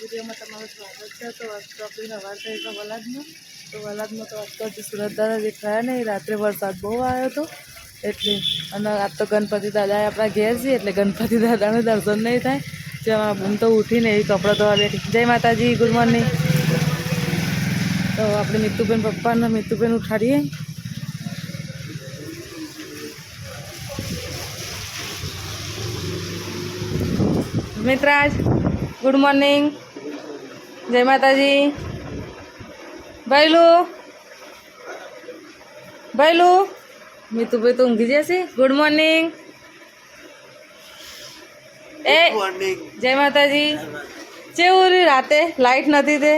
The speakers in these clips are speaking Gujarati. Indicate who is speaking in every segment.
Speaker 1: વિડીયોમાં તમારું સ્વાગત છે. તો આજ સવાર થઈ તો વલાદમાં તો વલાદમાં તો આજ તો હજી દાદા દેખાયા નહીં. રાત્રે વરસાદ બહુ આવ્યો હતો. એટલે અને આજ તો ગણપતિ દાદા આપણા ઘેર છીએ એટલે ગણપતિ દાદાનું દર્શન નહીં થાય. જેમાં બૂમ તો ઉઠીને એ કપડાં ધોવા બેઠી. જય માતાજી, ગુડ મોર્નિંગ. તો આપણે મિતુબેન પપ્પાને મિતુબેન ઉઠાડીએ. મિત્રાજ, ગુડ મોર્નિંગ. જય માતાજી ભાઈલું ભાઈલું મિતુભાઈ તો ઊંઘી જશે ગુડ મોર્નિંગ એ જય માતાજી કેવું રહ્યું રાતે લાઈટ નથી તે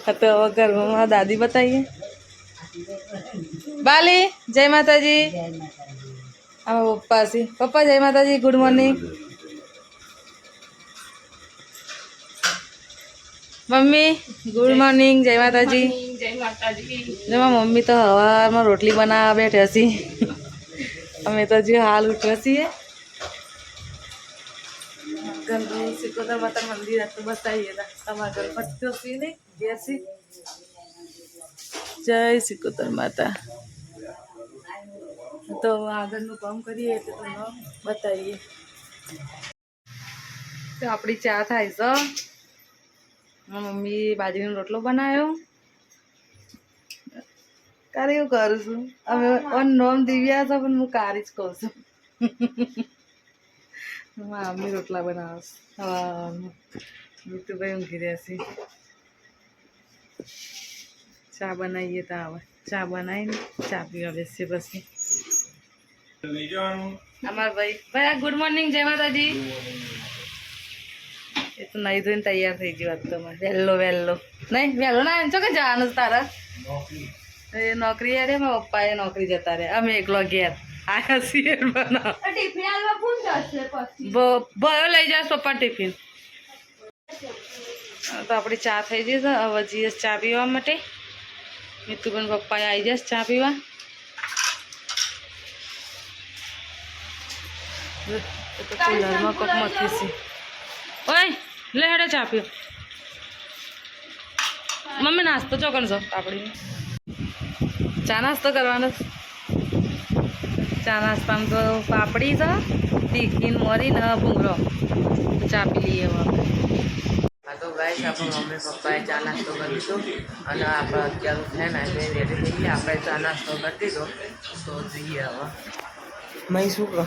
Speaker 1: હા તો હવે ઘરમાં દાદી બતાવીએ બાલી જય માતાજી આમાં પપ્પા છે પપ્પા જય માતાજી ગુડ મોર્નિંગ મમ્મી ગુડ મોર્નિંગ જય માતાજી. જય જેમાં મમ્મી તો હવામાં રોટલી બનાવવા બેઠ્યા છીએ અમે તો હજી હાલ ઉઠ્યા છીએ. સિકોતર માતા મંદિર હતું બતાવીએ તમારા ગણપતિ તો સી નહીં ઘેર સી જય સિકોતર માતા. તો આગળનું કામ કરીએ એટલે તમને બતાવીએ. તો આપણી ચા થાય છે. મમ્મી બાજરીનો રોટલો બનાવ્યો કારે એવું કરું છું? હવે નોમ દિવ્યા છે પણ હું કારી જ કહું છું. મારા મમ્મી રોટલા બનાવે છે હા મીતુભાઈ ઊંઘી રહ્યા છે. ચા બનાવીએ તો આવે. ચા બનાવીને ચા પીવા બેસીએ પછી. અમાર ભાઈ. ભાઈ ગુડ મોર્નિંગ જય માતાજી. તો નહીં ધોઈને તૈયાર થઈ ગયું આજ તો વહેલો વહેલો નહીં વહેલો ના એમ છો કે જવાનું તારા એ નોકરી યાર મારા પપ્પાએ નોકરી જતા રહે અમે એકલો ઘેર આયા છીએ ભયો લઈ જાય પપ્પા ટિફિન તો આપણી ચા થઈ જઈશ હવે જઈએ ચા પીવા માટે મિતુબેન પપ્પાએ આવી જશે ચા પીવા કુલરમાં કોક મથી છે ઓય લે હેડે ચા પીઓ. મમ્મી નાસ્તો ચોકણ છો પાપડી ચા નાસ્તો કરવાનો? ચા નાસ્તામાં તો પાપડી છે તીખીન મોરી ને ભૂંગળો. ચા પી લઈએ હવે.
Speaker 2: હા તો ગાઈસ આપણે મમ્મી પપ્પાએ ચા નાસ્તો કરી દીધો. અને આપણે અત્યારે છે ને એટલે રેડી થઈ ગયા. આપણે ચા નાસ્તો કરી દીધો. તો જઈએ હવે. મય શું કહો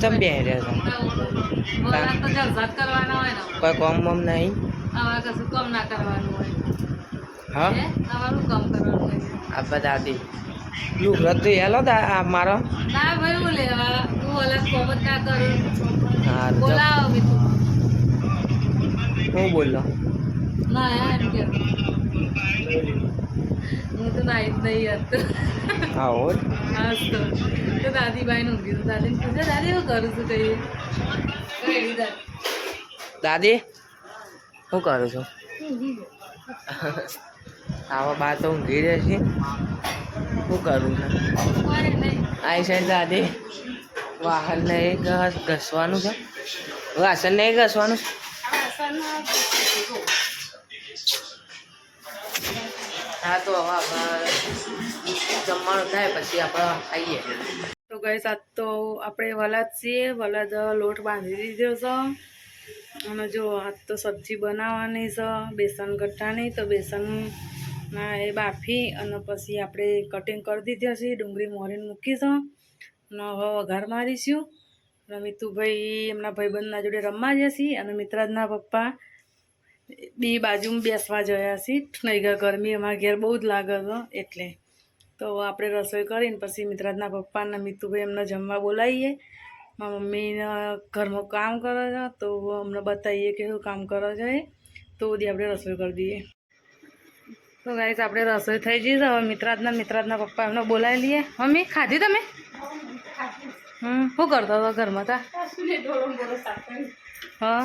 Speaker 2: તમે બે રહ્યા
Speaker 1: છો.
Speaker 2: કોઈ કોમ બમ નહીં?
Speaker 1: અમારે કશું કામ ના કરવાનું હોય.
Speaker 2: હા?
Speaker 1: કામ કરવાનું
Speaker 2: આ બધા હતી લુગડો તો હેલો આ મારો.
Speaker 1: ના ભાઈ હું લેવા. હું ઓલા કોમ જ ના કરું. બોલાવો
Speaker 2: હું બોલો
Speaker 1: ના યાર હું તો નાઈ જ નહીં હતું.
Speaker 2: હા
Speaker 1: તો દાદીબાઈ નું કીધું દાદી પૂછે, દાદી, હું કરું છું કહીએ દાદી.
Speaker 2: હું કરું છું? આવા, બા તો ઊંઘી રહે છે. શું કરું છું? આઈ છે દાદી. વાહન નહીં ઘસ, ઘસવાનું છે. વાસણ નહીં ઘસવાનું છે? હા, તો હવે જમવાનું થાય, પછી આપણે આવીએ
Speaker 1: તો ગઈ સાત તો આપણે વલાદ છીએ. વલાદ લોટ બાંધી દીધો છે. અને જો, આજ તો સબ્જી બનાવવાની છે. બેસન ગઠ્ઠાની તો બેસનમાં એ બાફી અને પછી આપણે કટિંગ કરી દીધી છે. ડુંગળી મોરીને મૂકીશું અને હવે વઘાર મારીશું. અને મિતુભાઈ એમના ભાઈબંધના જોડે રમવા જશે અને મિત્રાજના પપ્પા બી બાજુમાં બેસવા જયા છીએ નહીં ગરમી અમારા ઘેર બહુ જ લાગે છે. એટલે તો આપણે રસોઈ કરીને પછી મિત્રાજના પપ્પાને મિતુભાઈ એમને જમવા બોલાવીએ. મારા મમ્મીને ઘરમાં કામ કરે છે, તો અમને બતાવીએ કે શું કામ કરે છે. તો બધી આપણે રસોઈ કરી દઈએ. તો ગાઈસ આપણે રસોઈ થઈ જઈએ હવે મિત્રાજના મિત્રાજના પપ્પા એમને બોલાવી લઈએ. મમ્મી, ખાધી તમે? હમ, શું કરતો હતો ઘરમાં તા? હા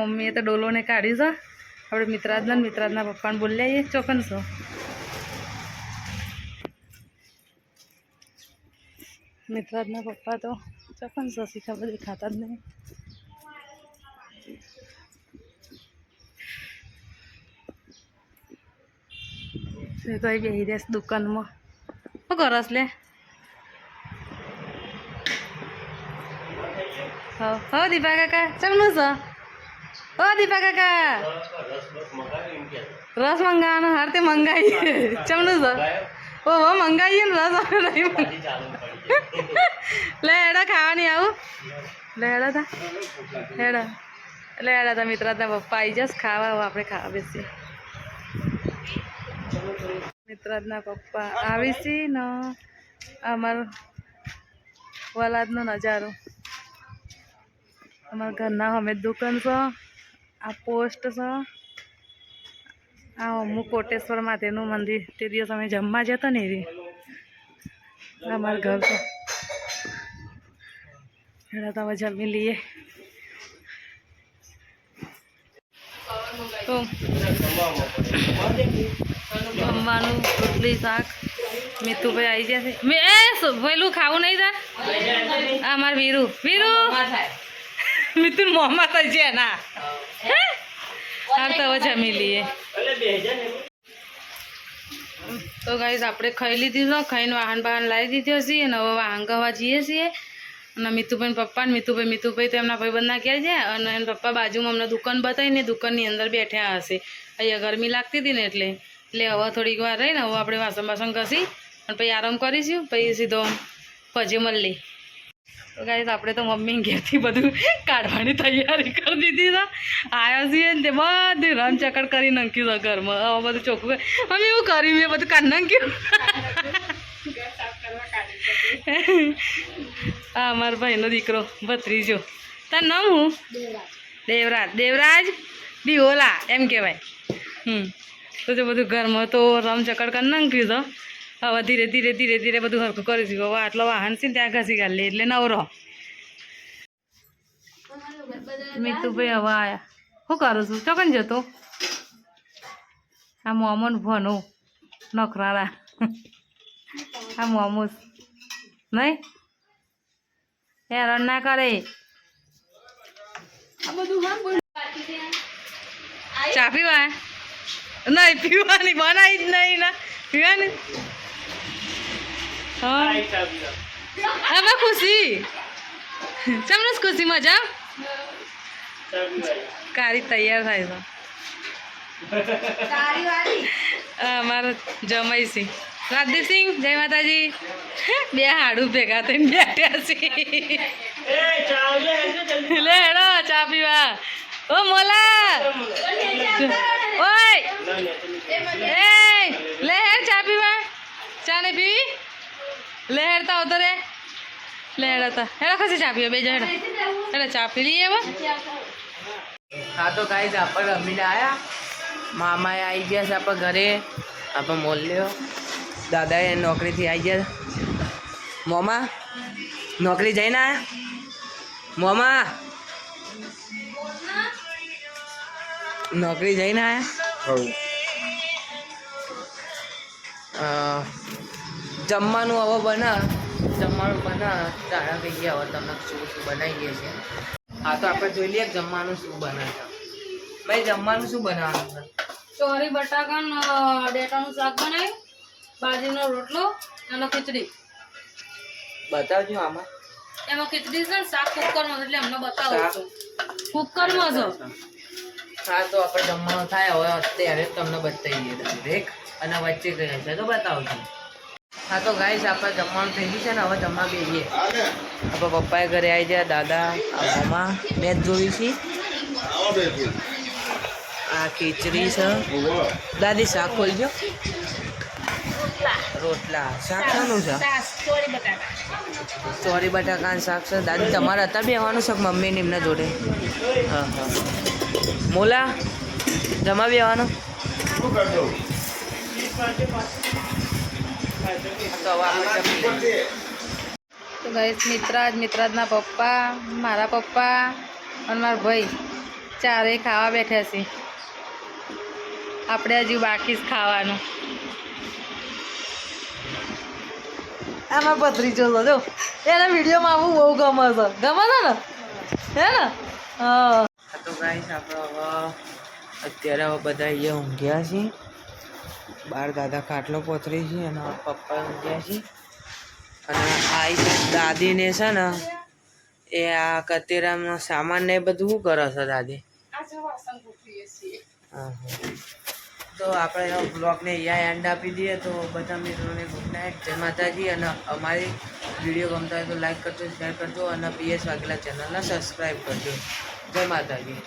Speaker 1: મમ્મીએ તો ડોલોને કાઢી છે. આપણે મિત્રાજના મિત્રાજના પપ્પાને બોલી આવીએ ચોકન છો મિત્રાજના પપ્પા તો ચોકન સસી ખબર દેખાતા જ નહીં. તે અહીં બેસી દેશ દુકાનમાં. શું કરસ લે? હા દીપા કાકા ચમનું છે? ઓ દીપા કાકા. રસ મંગાવવાનો હાર તે મંગાવીએ. ચમનું છે? ઓ મંગાવીએ ને રસ. નહીં. લે, હેડો, ખાવાની આવું. લે, હેડો તા. હેડો. લે, હેડો તા, મિત્ર તા પપ્પા આવી જશ. ખાવા આપણે ખાવા બેસી મિત્રાજના પપ્પા આવી છી ને અમારો વલાદનો નજારો. અમારા ઘરના અમે દુકાન છે. આ પોસ્ટ છે. આ અમુક કોટેશ્વર માટેનું મંદિર. તે દિવસ અમે જમવા જતા ને એરી અમારું ઘર તો હવે જમી લઈએ. તો જમવાનું, રોટલી, શાક. મીતુભાઈ આવી ગયા છે. મેં એ પેલું ખાવું નહીં તાર? આ માર વીરુ. વીરુ? મિથુન મોંમાં થઈ છે ના. હા? તો હવે જમી લઈએ. તો ગાઈઝ આપણે ખાઈ લીધી છે. ખાઈને વાહન બહાન લાવી દીધો હશે અને હવે વાહન ગવા જઈએ છીએ. અને મિતુભાઈ પપ્પા ને મિતુભાઈ મિતુભાઈ તો એમના ભાઈબંધના ક્યાં છે અને એના પપ્પા બાજુમાં અમને દુકાન બતાવીને દુકાનની અંદર બેઠ્યા હશે. અહીંયા ગરમી લાગતી હતી ને એટલે. એટલે હવે થોડીક વાર રહીને હવે આપણે વાસણ બાસણ ઘસી અને પછી આરામ કરીશું. પછી સીધો પજે મળી તો ગાઈઝ આપણે તો મમ્મી ઘેરથી બધું કાઢવાની તૈયારી કરી દીધી તો આવ્યા છીએ ને તે બધું રમચકડ કરી નાખ્યું છે ઘરમાં. હવે બધું ચોખ્ખું મમ્મી એવું કર્યું મેં બધું કાઢ નાખ્યું. હા મારા ભાઈનો દીકરો, ભત્રીજો. તાર નામ હું દેવરાજ. દેવરાજ બિહોલા એમ કહેવાય. હમ. તો તે બધું ઘરમાં તો રમચકડ કરી નાખ્યું તો હવે ધીરે ધીરે ધીરે ધીરે બધું હરખું કરીશું હવે આટલો વાહન છે ને ત્યાં ઘસી કાઢ એટલે નવરો. મિતુભાઈ હવે આયા. શું કરું છું? ચોકન જતો? આ મોમન ભનો નખરાળા. આ મોમોસ નહીં? હેરાન ના કરે. ચા પીવા નહીં પીવાની. બનાવી જ નહીં ના. પીવાની? હવે ખુશી. ચમનસ ખુશી મજા કારી તૈયાર થાય આ અમારો જમાઈ સિંહ રાજદીપસિંહ જય માતાજી. બે હાડું ભેગા થઈને બેઠ્યા છે. લે હેડો ચા પીવા. ઓ મોલા. ઓય. એ લે હેડ ચા પીવા. ચા નહીં પીવી? લે હેડતા આવતો રે લે હેડતા હેડો ખસી ચા પીવા બે હેડો હેડો ચા પી લઈએ એમાં
Speaker 2: હા તો ગાઈઝ આપણે રમીને આવ્યા મામાએ આવી ગયા છે આપણા ઘરે આપણે મોલ્યો દાદાએ નોકરીથી આવી ગયા મોમા નોકરી જઈને આવ્યા મોમા નોકરી જઈને આવ્યા જમવાનું હવે બના જમવાનું બને તારા ગયા હવે તમને શું શું બનાવીએ છીએ. હા તો આપણે જોઈ લઈએ જમવાનું શું બનાવે ભાઈ જમવાનું શું બનાવવાનું છે?
Speaker 1: ચોરી બટાકા ડેટાનું શાક બનાવ્યું બાજરીનો રોટલો અને ખીચડી.
Speaker 2: બતાવજો આમાં.
Speaker 1: એમાં ખીચડી છે ને શાક કુકરમાં એટલે અમને બતાવું? છું. કુકરમાં છે.
Speaker 2: હા તો આપણે જમવાનું થાય હવે અત્યારે તમને બતાવીએ. દરેક અને વચ્ચે ગયા છે તો બતાવજો. હા તો ગાઈસ આપણે જમવાનું થઈ ગયું છે ને હવે જમવા બેસીએ. આપણા પપ્પાએ ઘરે આવી ગયા દાદા આ મમ્મા મેચ જોઈ છે. આ ખીચડી છે. દાદી શાક ખોલજો. રોટલા. શાક શાનું છે? ચોરી બટાકાનું શાક છે. દાદી તમારે અત્યારે બેવાનું છે કે મમ્મીને એમના જોડે? હા હા. મોલા જમા બેવાનું તો
Speaker 1: ગાઈસ મિત્રાજ મિત્રાજના પપ્પા મારા પપ્પા અને મારા ભાઈ. ચારેય ખાવા બેઠા છે. આપણે હજુ બાકી જ ખાવાનું. આમાં પથરી જો જો. એના વિડીયોમાં આવું બહુ ગમે છે. ગમે છે ને? હે ને? હા.
Speaker 2: તો ગાઈશ આપણે હવે અત્યારે હવે બધા અહીંયા ઊંઘ્યા છીએ. બાર દાદા ખાટલો પોતરી છે અને પપ્પા ઊંઘ્યા છે. અને આ દાદીને છે ને, એ આ કતેરામાં સામાન ને બધું શું કરો છો દાદી. તો આપણે બ્લોગને અહીંયા એન્ડ આપી દઈએ તો બધા મિત્રોને ગુડ નાઇટ જય માતાજી અને અમારી વીડિયો ગમતા હોય તો લાઈક કરજો શેર કરજો અને પીએસ વાઘેલા ચેનલને સબસ્ક્રાઈબ કરજો. જય માતાજી.